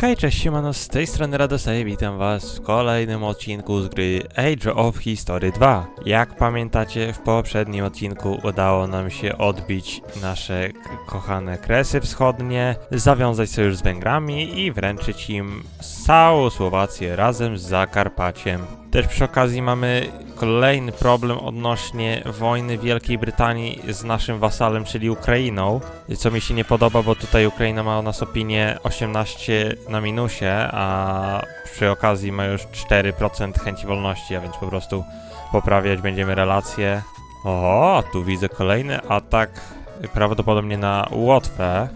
Hej, cześć, siemano, z tej strony Radosej, witam was w kolejnym odcinku z gry Age of History 2. Jak pamiętacie, w poprzednim odcinku udało nam się odbić nasze kochane Kresy Wschodnie, zawiązać sojusz z Węgrami i wręczyć im całą Słowację razem z Zakarpaciem. Też przy okazji mamy kolejny problem odnośnie wojny Wielkiej Brytanii z naszym wasalem, czyli Ukrainą. Co mi się nie podoba, bo tutaj Ukraina ma o nas opinię 18 na minusie, a przy okazji ma już 4% chęci wolności, a więc po prostu poprawiać będziemy relacje. Oho, tu widzę kolejny atak prawdopodobnie na Łotwę.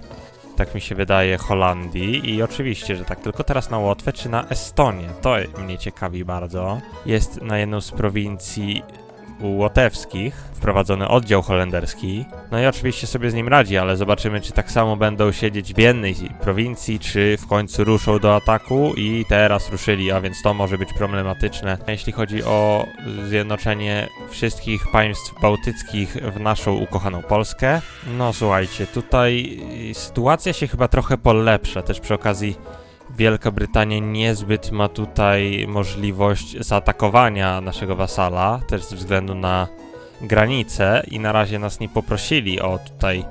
Tak mi się wydaje, Holandii. I oczywiście, że tak, tylko teraz na Łotwę czy na Estonię. To mnie ciekawi bardzo. Jest na jedną z prowincji łotewskich wprowadzony oddział holenderski. No i oczywiście sobie z nim radzi, ale zobaczymy, czy tak samo będą siedzieć w jednej prowincji, czy w końcu ruszą do ataku i teraz ruszyli, a więc to może być problematyczne. Jeśli chodzi o zjednoczenie wszystkich państw bałtyckich w naszą ukochaną Polskę, no słuchajcie, tutaj sytuacja się chyba trochę polepsza, też przy okazji Wielka Brytania niezbyt ma tutaj możliwość zaatakowania naszego wasala, też ze względu na granice i na razie nas nie poprosili o tutaj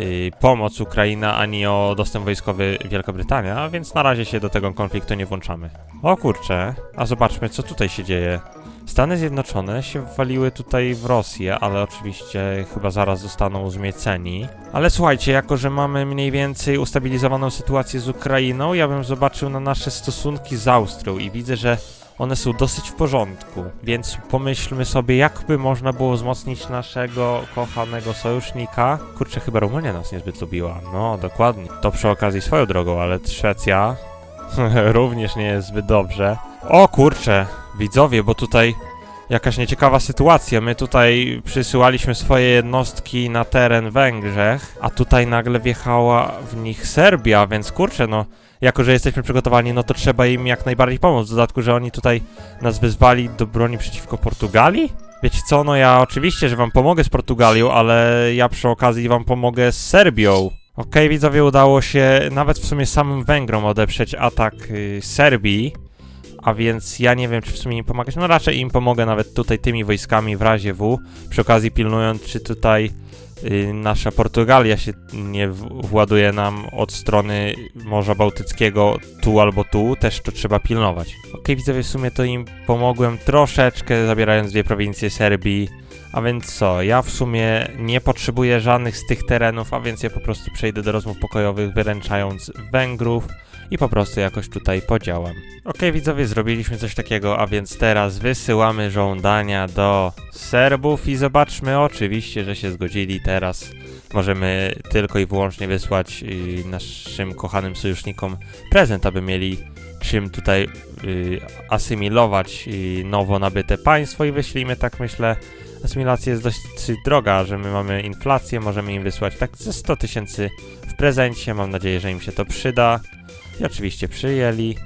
y, pomoc Ukraina, ani o dostęp wojskowy Wielka Brytania, więc na razie się do tego konfliktu nie włączamy. O kurczę, a zobaczmy co tutaj się dzieje. Stany Zjednoczone się wwaliły tutaj w Rosję, ale oczywiście chyba zaraz zostaną zmieceni. Ale słuchajcie, jako że mamy mniej więcej ustabilizowaną sytuację z Ukrainą, ja bym zobaczył na nasze stosunki z Austrią i widzę, że one są dosyć w porządku. Więc pomyślmy sobie, jakby można było wzmocnić naszego kochanego sojusznika. Kurczę, chyba Rumunia nas niezbyt lubiła. No, dokładnie. To przy okazji swoją drogą, ale Szwecja również nie jest zbyt dobrze. O kurczę, widzowie, bo tutaj jakaś nieciekawa sytuacja. My tutaj przysyłaliśmy swoje jednostki na teren Węgrzech, a tutaj nagle wjechała w nich Serbia, więc kurczę, no, jako że jesteśmy przygotowani, no to trzeba im jak najbardziej pomóc. W dodatku, że oni tutaj nas wezwali do broni przeciwko Portugalii? Wiecie co, no ja oczywiście, że wam pomogę z Portugalią, ale ja przy okazji wam pomogę z Serbią. Okej, widzowie, udało się nawet w sumie samym Węgrom odeprzeć atak y, Serbii. A więc ja nie wiem, czy w sumie im pomagać. No raczej im pomogę nawet tutaj tymi wojskami w razie W. Przy okazji pilnując, czy tutaj y, nasza Portugalia się nie właduje nam od strony Morza Bałtyckiego tu albo tu. Też to trzeba pilnować. Okej, widzowie, w sumie to im pomogłem troszeczkę, zabierając dwie prowincje Serbii. A więc co, ja w sumie nie potrzebuję żadnych z tych terenów, a więc ja po prostu przejdę do rozmów pokojowych, wyręczając Węgrów i po prostu jakoś tutaj podziałam. Okej, widzowie, zrobiliśmy coś takiego, a więc teraz wysyłamy żądania do Serbów i zobaczmy oczywiście, że się zgodzili. Teraz możemy tylko i wyłącznie wysłać y, naszym kochanym sojusznikom prezent, aby mieli czym tutaj y, asymilować y, nowo nabyte państwo i wyślijmy, tak myślę, asymilacja jest dość droga, że my mamy inflację, możemy im wysłać tak ze 100 tysięcy w prezencie, mam nadzieję, że im się to przyda. I oczywiście przyjęli.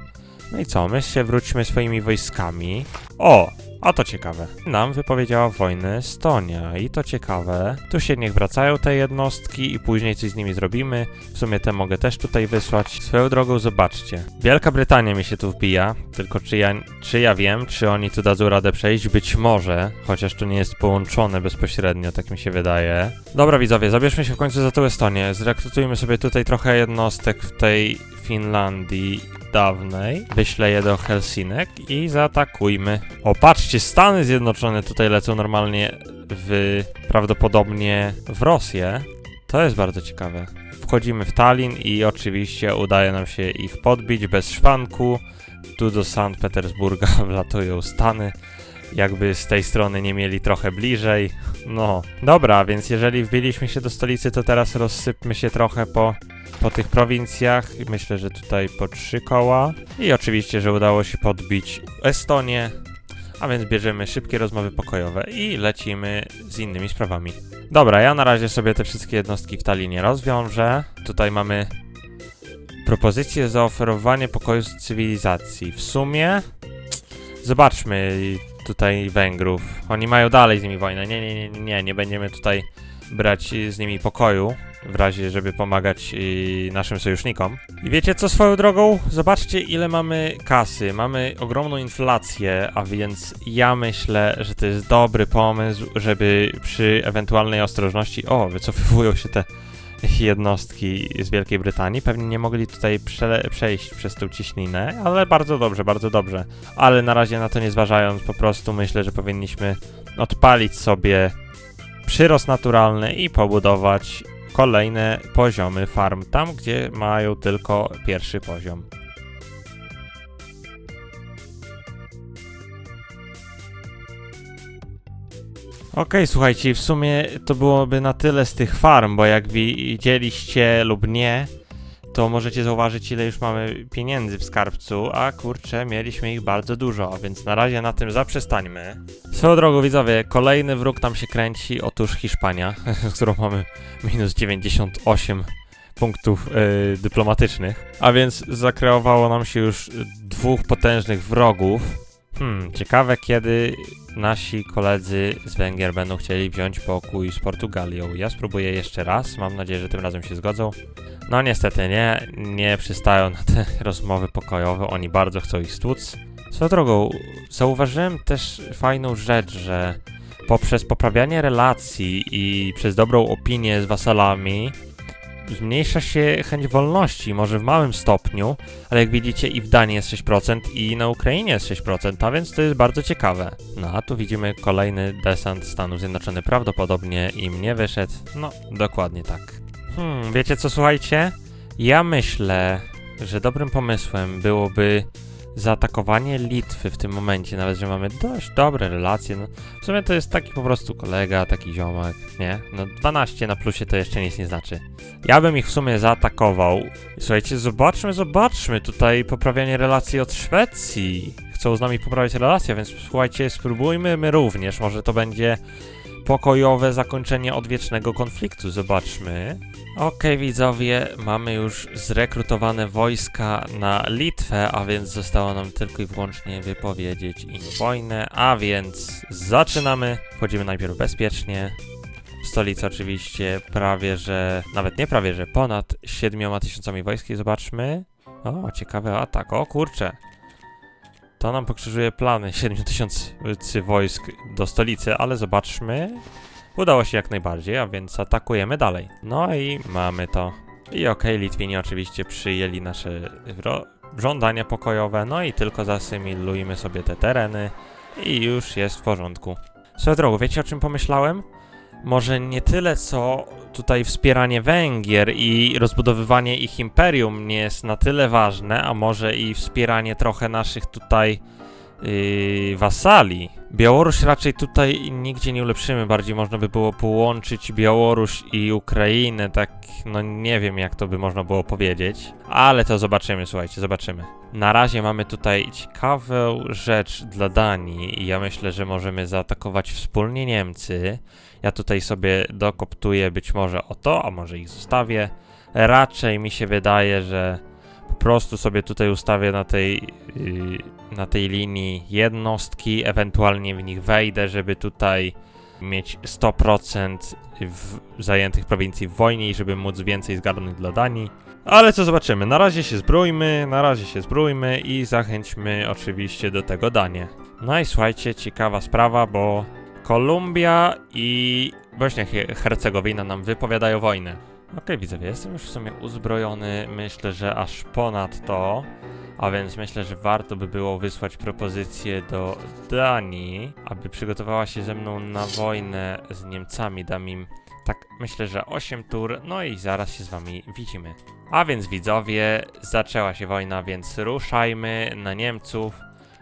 No i co, my się wróćmy swoimi wojskami. O, a to ciekawe. Nam wypowiedziała wojnę Estonia i to ciekawe. Tu się niech wracają te jednostki i później coś z nimi zrobimy. W sumie te mogę też tutaj wysłać. Swoją drogą zobaczcie. Wielka Brytania mi się tu wbija, tylko czy ja, czy ja wiem, czy oni tu dadzą radę przejść? Być może, chociaż to nie jest połączone bezpośrednio, tak mi się wydaje. Dobra widzowie, zabierzmy się w końcu za tą Estonię. Zrekrutujmy sobie tutaj trochę jednostek w tej Finlandii dawnej. Wyślę je do Helsinek i zaatakujmy. O, patrzcie, Stany Zjednoczone tutaj lecą normalnie w... prawdopodobnie w Rosję. To jest bardzo ciekawe. Wchodzimy w Tallin i oczywiście udaje nam się ich podbić bez szwanku. Tu do Sankt Petersburga wlatują Stany. Jakby z tej strony nie mieli trochę bliżej. No, dobra, więc jeżeli wbiliśmy się do stolicy, to teraz rozsypmy się trochę po, po tych prowincjach. Myślę, że tutaj po trzy koła. I oczywiście, że udało się podbić Estonię. A więc bierzemy szybkie rozmowy pokojowe i lecimy z innymi sprawami. Dobra, ja na razie sobie te wszystkie jednostki w Talinie rozwiążę. Tutaj mamy propozycję zaoferowania pokoju z cywilizacji. W sumie zobaczmy tutaj Węgrów. Oni mają dalej z nimi wojnę. Nie, nie, nie, nie, nie będziemy tutaj brać z nimi pokoju. W razie, żeby pomagać naszym sojusznikom. I wiecie co swoją drogą? Zobaczcie ile mamy kasy. Mamy ogromną inflację, a więc ja myślę, że to jest dobry pomysł, żeby przy ewentualnej ostrożności... O, wycofywują się te jednostki z Wielkiej Brytanii. Pewnie nie mogli tutaj prze przejść przez tą ciśninę, ale bardzo dobrze, bardzo dobrze. Ale na razie na to nie zważając, po prostu myślę, że powinniśmy odpalić sobie przyrost naturalny i pobudować kolejne poziomy farm, tam gdzie mają tylko pierwszy poziom. Okej, słuchajcie, w sumie to byłoby na tyle z tych farm, bo jak widzieliście lub nie, to możecie zauważyć, ile już mamy pieniędzy w skarbcu, a kurczę, mieliśmy ich bardzo dużo, więc na razie na tym zaprzestańmy. Swoją drogą, widzowie, kolejny wróg nam się kręci, otóż Hiszpania, z którą mamy minus 98 punktów yy, dyplomatycznych, a więc zakreowało nam się już dwóch potężnych wrogów. Hmm, ciekawe kiedy nasi koledzy z Węgier będą chcieli wziąć pokój z Portugalią. Ja spróbuję jeszcze raz, mam nadzieję, że tym razem się zgodzą. No niestety nie, nie przystają na te rozmowy pokojowe, oni bardzo chcą ich stłuc. Swoją drogą, zauważyłem też fajną rzecz, że poprzez poprawianie relacji i przez dobrą opinię z wasalami zmniejsza się chęć wolności, może w małym stopniu, ale jak widzicie i w Danii jest 6% i na Ukrainie jest 6%, a więc to jest bardzo ciekawe. No a tu widzimy kolejny desant Stanów Zjednoczonych, prawdopodobnie im nie wyszedł, no dokładnie tak. Hmm, wiecie co, słuchajcie? Ja myślę, że dobrym pomysłem byłoby zaatakowanie Litwy w tym momencie, nawet że mamy dość dobre relacje. No, w sumie to jest taki po prostu kolega, taki ziomek, nie? No 12 na plusie to jeszcze nic nie znaczy. Ja bym ich w sumie zaatakował. Słuchajcie, zobaczmy, zobaczmy, tutaj poprawianie relacji od Szwecji. Chcą z nami poprawić relacje, więc słuchajcie, spróbujmy my również, może to będzie pokojowe zakończenie odwiecznego konfliktu, zobaczmy. Okej widzowie, mamy już zrekrutowane wojska na Litwę, a więc zostało nam tylko i wyłącznie wypowiedzieć im wojnę, a więc zaczynamy. Wchodzimy najpierw bezpiecznie. Stolica oczywiście prawie, że, nawet nie prawie, że ponad 7 tysiącami wojsk zobaczmy. O, ciekawy atak, o kurczę. To nam pokrzyżuje plany 7 tysięcy wojsk do stolicy, ale zobaczmy. Udało się jak najbardziej, a więc atakujemy dalej. No i mamy to. I okej, Litwini oczywiście przyjęli nasze żądania pokojowe, no i tylko zasymilujmy sobie te tereny i już jest w porządku. Swoją drogą, wiecie o czym pomyślałem? Może nie tyle co tutaj wspieranie Węgier i rozbudowywanie ich imperium nie jest na tyle ważne, a może i wspieranie trochę naszych tutaj yy, wasali. Białoruś raczej tutaj nigdzie nie ulepszymy, bardziej można by było połączyć Białoruś i Ukrainę, tak no nie wiem jak to by można było powiedzieć, ale to zobaczymy, słuchajcie, zobaczymy. Na razie mamy tutaj ciekawą rzecz dla Danii i ja myślę, że możemy zaatakować wspólnie Niemcy. Ja tutaj sobie dokoptuję być może o to, a może ich zostawię. Raczej mi się wydaje, że po prostu sobie tutaj ustawię na tej, na tej linii jednostki, ewentualnie w nich wejdę, żeby tutaj mieć 100% w zajętych prowincji w wojnie i żeby móc więcej zgarnąć dla Danii. Ale co zobaczymy, na razie się zbrójmy, na razie się zbrójmy i zachęćmy oczywiście do tego Danię. No i słuchajcie, ciekawa sprawa, bo Kolumbia i Bośnia He- Hercegowina nam wypowiadają wojnę. Okej, widzowie, jestem już w sumie uzbrojony, myślę, że aż ponad to, a więc myślę, że warto by było wysłać propozycję do Danii, aby przygotowała się ze mną na wojnę z Niemcami. Dam im, tak myślę, że 8 tur, no i zaraz się z wami widzimy. A więc widzowie, zaczęła się wojna, więc ruszajmy na Niemców.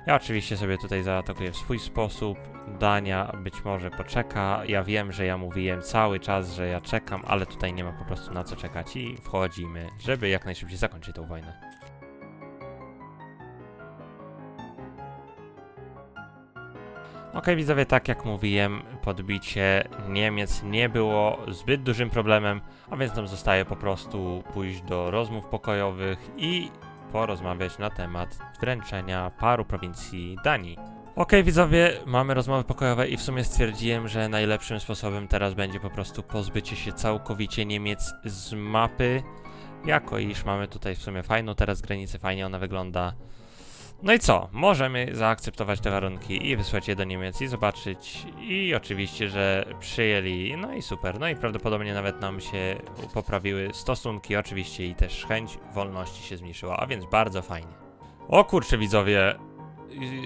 Ja oczywiście sobie tutaj zaatakuję w swój sposób. Dania być może poczeka. Ja wiem, że ja mówiłem cały czas, że ja czekam, ale tutaj nie ma po prostu na co czekać i wchodzimy, żeby jak najszybciej zakończyć tą wojnę. Okej, widzowie, tak jak mówiłem, podbicie Niemiec nie było zbyt dużym problemem, a więc nam zostaje po prostu pójść do rozmów pokojowych i porozmawiać na temat wręczenia paru prowincji Danii. Okej widzowie, mamy rozmowy pokojowe i w sumie stwierdziłem, że najlepszym sposobem teraz będzie po prostu pozbycie się całkowicie Niemiec z mapy. Jako iż mamy tutaj w sumie fajną teraz granicę, fajnie ona wygląda. No i co? Możemy zaakceptować te warunki i wysłać je do Niemiec i zobaczyć. I oczywiście, że przyjęli. No i super. No i prawdopodobnie nawet nam się poprawiły stosunki, oczywiście i też chęć wolności się zmniejszyła, a więc bardzo fajnie. O kurczę widzowie,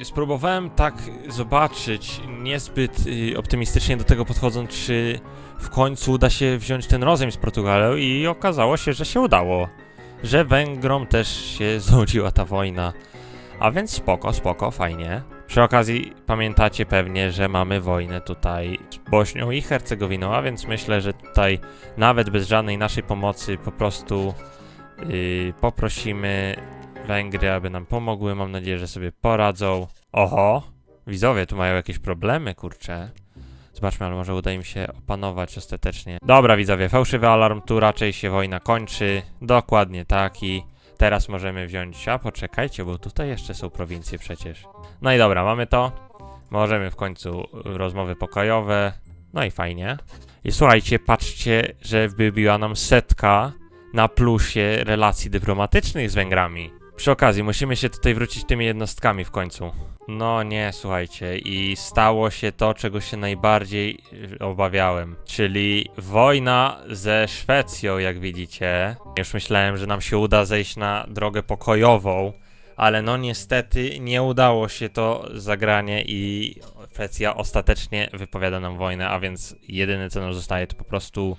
y, spróbowałem tak zobaczyć, niezbyt y, optymistycznie do tego podchodząc, czy w końcu uda się wziąć ten rozejm z Portugalią i okazało się, że się udało. Że Węgrom też się znudziła ta wojna. A więc spoko, spoko, fajnie. Przy okazji pamiętacie pewnie, że mamy wojnę tutaj z Bośnią i Hercegowiną, a więc myślę, że tutaj nawet bez żadnej naszej pomocy po prostu yy, poprosimy Węgry, aby nam pomogły. Mam nadzieję, że sobie poradzą. Oho, widzowie tu mają jakieś problemy, kurczę. Zobaczmy, ale może uda im się opanować ostatecznie. Dobra, widzowie, fałszywy alarm, tu raczej się wojna kończy. Dokładnie tak i teraz możemy wziąć... A, poczekajcie, bo tutaj jeszcze są prowincje przecież. No i dobra, mamy to. Możemy w końcu y, rozmowy pokojowe. No i fajnie. I słuchajcie, patrzcie, że wybiła nam setka na plusie relacji dyplomatycznych z Węgrami. Przy okazji, musimy się tutaj wrócić tymi jednostkami w końcu. No nie, słuchajcie, i stało się to, czego się najbardziej y, obawiałem, czyli wojna ze Szwecją, jak widzicie. Już myślałem, że nam się uda zejść na drogę pokojową, ale no niestety nie udało się to zagranie i Szwecja ostatecznie wypowiada nam wojnę, a więc jedyne co nam zostaje to po prostu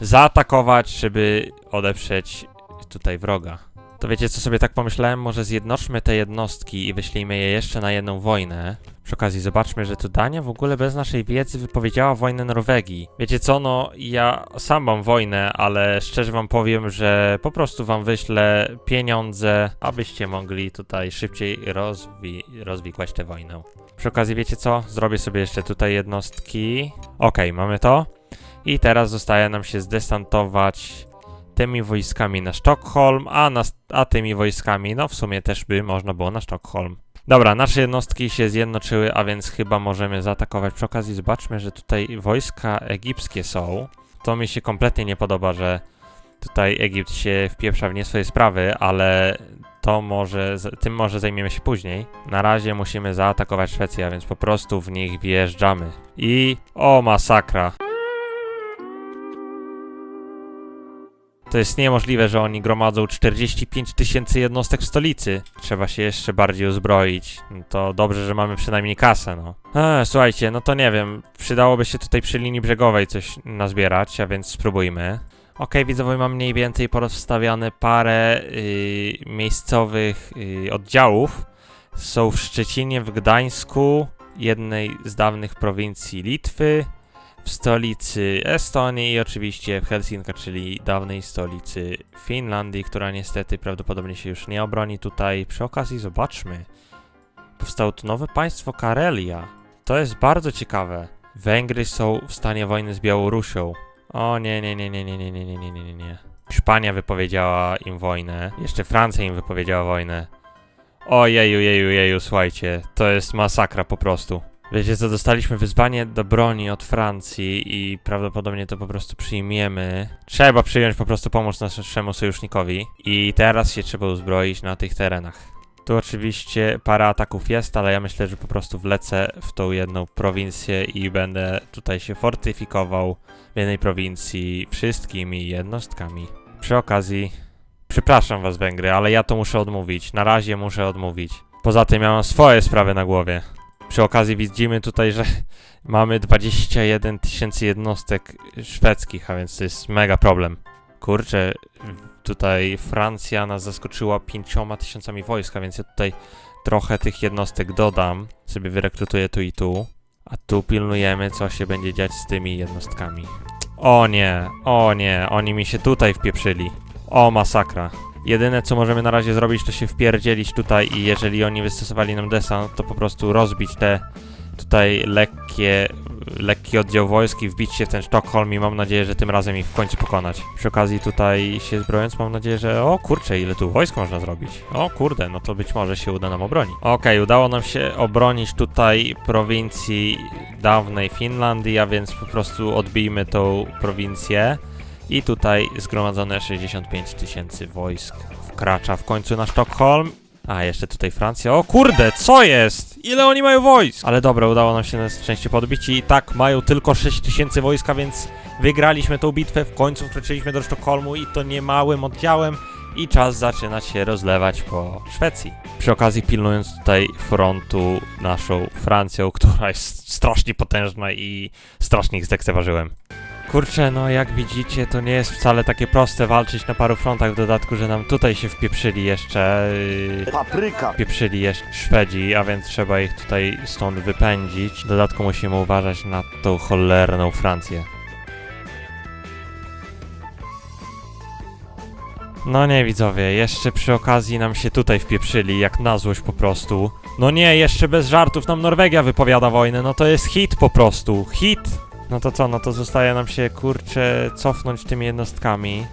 zaatakować, żeby odeprzeć tutaj wroga. To wiecie co sobie tak pomyślałem? Może zjednoczmy te jednostki i wyślijmy je jeszcze na jedną wojnę. Przy okazji zobaczmy, że tu Dania w ogóle bez naszej wiedzy wypowiedziała wojnę Norwegii. Wiecie co, no ja sam mam wojnę, ale szczerze wam powiem, że po prostu wam wyślę pieniądze, abyście mogli tutaj szybciej rozwi rozwikłać tę wojnę. Przy okazji wiecie co? Zrobię sobie jeszcze tutaj jednostki. Okej, mamy to. I teraz zostaje nam się zdesantować tymi wojskami na Sztokholm, a, a tymi wojskami, no w sumie też by można było na Sztokholm. Dobra, nasze jednostki się zjednoczyły, a więc chyba możemy zaatakować. Przy okazji zobaczmy, że tutaj wojska egipskie są. To mi się kompletnie nie podoba, że tutaj Egipt się wpieprza w nie swoje sprawy, ale to może, tym może zajmiemy się później. Na razie musimy zaatakować Szwecję, a więc po prostu w nich wjeżdżamy. I o masakra. To jest niemożliwe, że oni gromadzą 45 tysięcy jednostek w stolicy. Trzeba się jeszcze bardziej uzbroić. No To dobrze, że mamy przynajmniej kasę, no. Słuchajcie, no to nie wiem. Przydałoby się tutaj przy linii brzegowej coś nazbierać, a więc spróbujmy. Okej, widzowie, mam mniej więcej porozstawiane parę yy, miejscowych yy, oddziałów. Są w Szczecinie, w Gdańsku, jednej z dawnych prowincji Litwy, stolicy Estonii i oczywiście w Helsinkach, czyli dawnej stolicy Finlandii, która niestety prawdopodobnie się już nie obroni tutaj. Przy okazji zobaczmy. Powstało tu nowe państwo Karelia. To jest bardzo ciekawe. Węgry są w stanie wojny z Białorusią. O nie, nie, nie, nie, nie, nie, nie, nie, nie, nie, nie. Hiszpania wypowiedziała im wojnę. Jeszcze Francja im wypowiedziała wojnę. O jeju, jeju, jeju, słuchajcie. To jest masakra po prostu. Wiecie co, dostaliśmy wyzwanie do broni od Francji i prawdopodobnie to po prostu przyjmiemy. Trzeba przyjąć po prostu pomoc naszemu sojusznikowi i teraz się trzeba uzbroić na tych terenach. Tu oczywiście parę ataków jest, ale ja myślę, że po prostu wlecę w tą jedną prowincję i będę tutaj się fortyfikował w jednej prowincji wszystkimi jednostkami. Przy okazji, przepraszam was Węgry, ale ja to muszę odmówić. Na razie muszę odmówić. Poza tym ja mam swoje sprawy na głowie. Przy okazji widzimy tutaj, że mamy 21 tysięcy jednostek szwedzkich, a więc to jest mega problem. Kurczę, tutaj Francja nas zaskoczyła pięcioma tysiącami wojska, więc ja tutaj trochę tych jednostek dodam, sobie wyrekrutuję tu i tu. A tu pilnujemy, co się będzie dziać z tymi jednostkami. O nie, o nie, oni mi się tutaj wpieprzyli. O masakra. Jedyne co możemy na razie zrobić to się wpierdzielić tutaj i jeżeli oni wystosowali nam desant, to po prostu rozbić te tutaj lekkie, lekki oddział wojski, wbić się w ten Sztokholm i mam nadzieję, że tym razem ich w końcu pokonać. Przy okazji tutaj się zbrojąc, mam nadzieję, że o kurczę, ile tu wojsk można zrobić. O kurde, no to być może się uda nam obronić. Okej, udało nam się obronić tutaj prowincji dawnej Finlandii, a więc po prostu odbijmy tą prowincję. I tutaj zgromadzone 65 tysięcy wojsk wkracza w końcu na Sztokholm. A, jeszcze tutaj Francja. O kurde, co jest? Ile oni mają wojsk? Ale dobra, udało nam się na szczęście podbić i tak mają tylko 6 tysięcy wojska, więc wygraliśmy tą bitwę. W końcu wkroczyliśmy do Sztokholmu i to niemałym oddziałem. I czas zaczyna się rozlewać po Szwecji. Przy okazji pilnując tutaj frontu naszą Francją, która jest strasznie potężna i strasznie ich zlekceważyłem. Kurczę, no jak widzicie, to nie jest wcale takie proste walczyć na paru frontach, w dodatku, że nam tutaj się wpieprzyli jeszcze, yy, Papryka. wpieprzyli jeszcze Szwedzi, a więc trzeba ich tutaj stąd wypędzić. W dodatku musimy uważać na tą cholerną Francję. No nie widzowie, jeszcze przy okazji nam się tutaj wpieprzyli, jak na złość po prostu. No nie, jeszcze bez żartów nam Norwegia wypowiada wojnę, no to jest hit po prostu, hit! No to co, no to zostaje nam się, kurczę, cofnąć tymi jednostkami.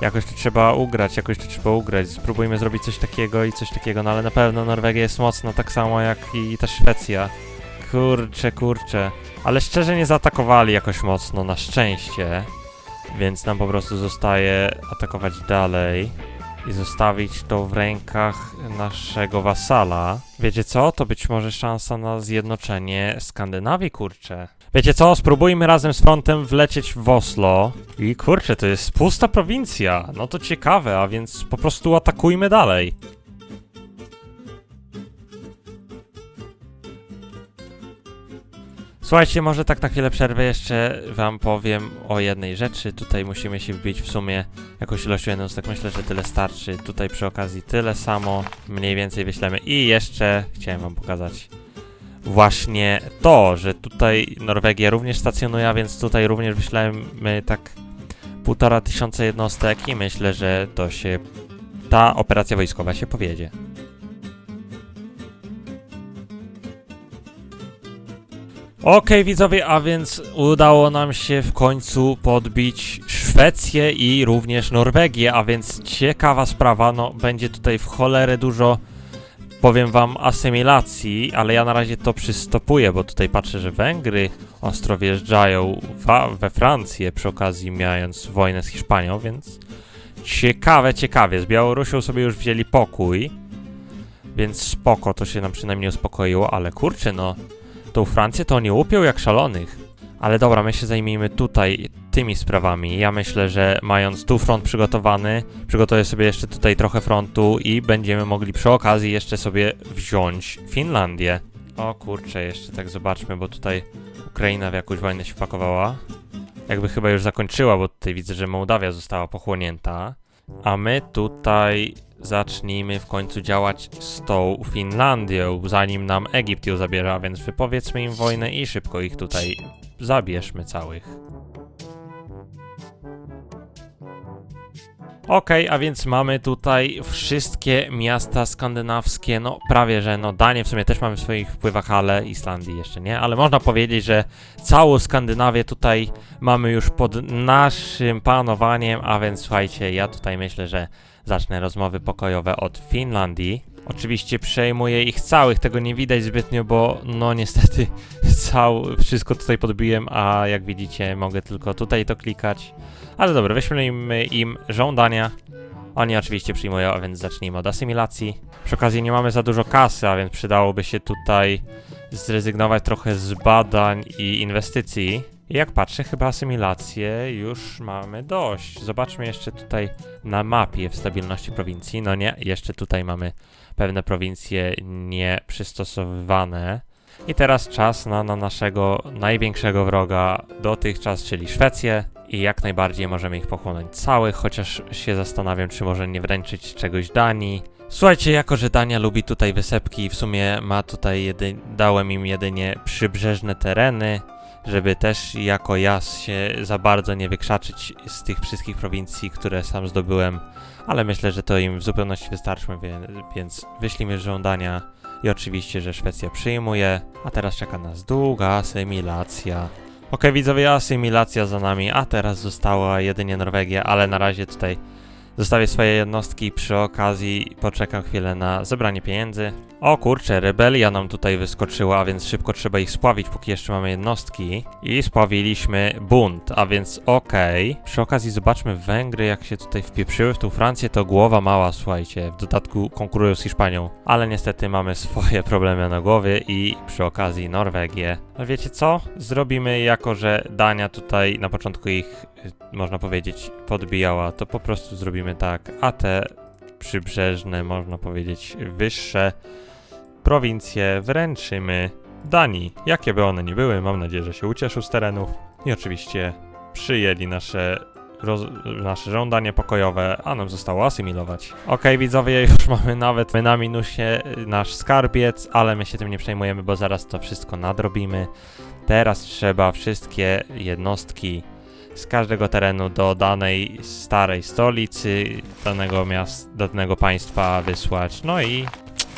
Jakoś to trzeba ugrać, jakoś to trzeba ugrać. Spróbujmy zrobić coś takiego i coś takiego, no ale na pewno Norwegia jest mocna, tak samo jak i ta Szwecja. Kurczę, kurczę. Ale szczerze nie zaatakowali jakoś mocno, na szczęście. Więc nam po prostu zostaje atakować dalej i zostawić to w rękach naszego wasala. Wiecie co? To być może szansa na zjednoczenie Skandynawii, kurczę. Wiecie co? Spróbujmy razem z frontem wlecieć w Oslo. I kurczę, to jest pusta prowincja. No to ciekawe, a więc po prostu atakujmy dalej. Słuchajcie, może tak na chwilę przerwę jeszcze wam powiem o jednej rzeczy. Tutaj musimy się wbić w sumie jakąś ilością jednostek. Myślę, że tyle starczy. Tutaj przy okazji tyle samo mniej więcej wyślemy. I jeszcze chciałem wam pokazać właśnie to, że tutaj Norwegia również stacjonuje, a więc tutaj również wyślemy tak półtora tysiąca jednostek i myślę, że to się ta operacja wojskowa się powiedzie. Okej widzowie, a więc udało nam się w końcu podbić Szwecję i również Norwegię, a więc ciekawa sprawa, no będzie tutaj w cholerę dużo powiem wam asymilacji, ale ja na razie to przystopuję, bo tutaj patrzę, że Węgry ostro wjeżdżają we Francję przy okazji mając wojnę z Hiszpanią, więc ciekawe, ciekawie. Z Białorusią sobie już wzięli pokój, więc spoko, to się nam przynajmniej uspokoiło, ale kurczę no, tą Francję to oni łupią jak szalonych. Ale dobra, my się zajmijmy tutaj tymi sprawami. Ja myślę, że mając tu front przygotowany, przygotuję sobie jeszcze tutaj trochę frontu i będziemy mogli przy okazji jeszcze sobie wziąć Finlandię. O kurczę, jeszcze tak zobaczmy, bo tutaj Ukraina w jakąś wojnę się wpakowała. Jakby chyba już zakończyła, bo tutaj widzę, że Mołdawia została pochłonięta. A my tutaj zacznijmy w końcu działać z tą Finlandią, zanim nam Egipt ją zabierze, a więc wypowiedzmy im wojnę i szybko ich tutaj zabierzmy całych. Okej, a więc mamy tutaj wszystkie miasta skandynawskie, no prawie że, no Danię w sumie też mamy w swoich wpływach, ale Islandii jeszcze nie, ale można powiedzieć, że całą Skandynawię tutaj mamy już pod naszym panowaniem, a więc słuchajcie, ja tutaj myślę, że zacznę rozmowy pokojowe od Finlandii. Oczywiście przejmuję ich całych, tego nie widać zbytnio, bo no niestety cał, wszystko tutaj podbiłem, a jak widzicie mogę tylko tutaj to klikać. Ale dobra, wyślemy im żądania. Oni oczywiście przyjmują, a więc zacznijmy od asymilacji. Przy okazji nie mamy za dużo kasy, a więc przydałoby się tutaj zrezygnować trochę z badań i inwestycji. Jak patrzę, chyba asymilację już mamy dość. Zobaczmy jeszcze tutaj na mapie w stabilności prowincji. No nie, jeszcze tutaj mamy pewne prowincje nieprzystosowywane. I teraz czas na, na naszego największego wroga dotychczas, czyli Szwecję. I jak najbardziej możemy ich pochłonąć całych, chociaż się zastanawiam, czy może nie wręczyć czegoś Danii. Słuchajcie, jako że Dania lubi tutaj wysepki i w sumie ma tutaj dałem im jedynie przybrzeżne tereny, żeby też jako jas się za bardzo nie wykrzaczyć z tych wszystkich prowincji, które sam zdobyłem, ale myślę, że to im w zupełności wystarczy, więc wyślijmy żądania i oczywiście, że Szwecja przyjmuje, a teraz czeka nas długa asymilacja. Okej, widzowie, asymilacja za nami, a teraz została jedynie Norwegia, ale na razie tutaj zostawię swoje jednostki przy okazji poczekam chwilę na zebranie pieniędzy. O kurczę, rebelia nam tutaj wyskoczyła, a więc szybko trzeba ich spławić, póki jeszcze mamy jednostki. I spławiliśmy bunt, a więc okej. Przy okazji zobaczmy Węgry, jak się tutaj wpieprzyły w tą Francję, to głowa mała, słuchajcie. W dodatku konkurują z Hiszpanią. Ale niestety mamy swoje problemy na głowie i przy okazji Norwegię. Ale wiecie co? Zrobimy jako, że Dania tutaj na początku ich, y, można powiedzieć, podbijała, to po prostu zrobimy tak, a te przybrzeżne, można powiedzieć, wyższe prowincje wręczymy Danii. Jakie by one nie były, mam nadzieję, że się ucieszył z terenów i oczywiście przyjęli nasze, roz, nasze żądanie pokojowe, a nam zostało asymilować. Okej, widzowie, już mamy nawet na minusie nasz skarbiec, ale my się tym nie przejmujemy, bo zaraz to wszystko nadrobimy. Teraz trzeba wszystkie jednostki z każdego terenu do danej starej stolicy, danego miasta, danego państwa wysłać. No i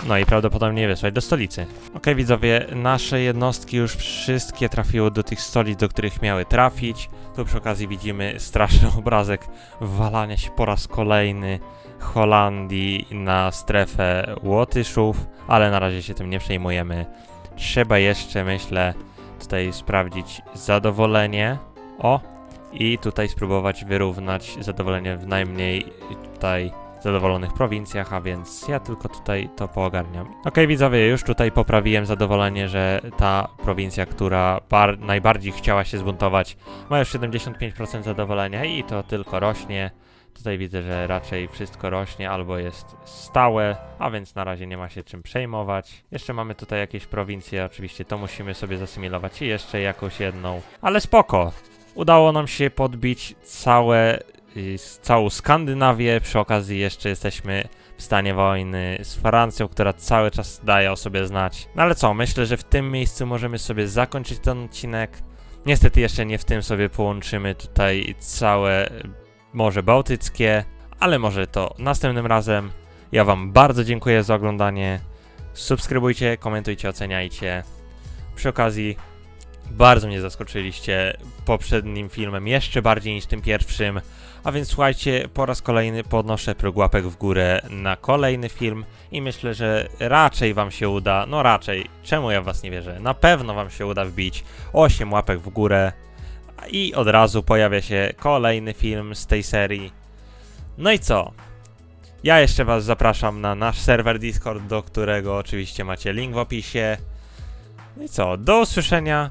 no i prawdopodobnie wysłać do stolicy. Okej, widzowie, nasze jednostki już wszystkie trafiły do tych stolic, do których miały trafić. Tu przy okazji widzimy straszny obrazek walania się po raz kolejny Holandii na strefę Łotyszów, ale na razie się tym nie przejmujemy. Trzeba jeszcze, myślę, tutaj sprawdzić zadowolenie. O! I tutaj spróbować wyrównać zadowolenie w najmniej tutaj zadowolonych prowincjach, a więc ja tylko tutaj to poogarniam. Okej, widzowie, już tutaj poprawiłem zadowolenie, że ta prowincja, która bar- najbardziej chciała się zbuntować, ma już 75% zadowolenia i to tylko rośnie. Tutaj widzę, że raczej wszystko rośnie albo jest stałe, a więc na razie nie ma się czym przejmować. Jeszcze mamy tutaj jakieś prowincje, oczywiście to musimy sobie zasymilować i jeszcze jakąś jedną, ale spoko. Udało nam się podbić całe całą Skandynawię. Przy okazji jeszcze jesteśmy w stanie wojny z Francją, która cały czas daje o sobie znać. No ale co, myślę, że w tym miejscu możemy sobie zakończyć ten odcinek. Niestety jeszcze nie w tym sobie połączymy tutaj całe Morze Bałtyckie, ale może to następnym razem. Ja wam bardzo dziękuję za oglądanie. Subskrybujcie, komentujcie, oceniajcie. Przy okazji bardzo mnie zaskoczyliście poprzednim filmem, jeszcze bardziej niż tym pierwszym. A więc słuchajcie, po raz kolejny podnoszę próg łapek w górę na kolejny film i myślę, że raczej wam się uda, no raczej, czemu ja w was nie wierzę, na pewno wam się uda wbić 8 łapek w górę i od razu pojawia się kolejny film z tej serii. No i co? Ja jeszcze was zapraszam na nasz serwer Discord, do którego oczywiście macie link w opisie. No i co? Do usłyszenia.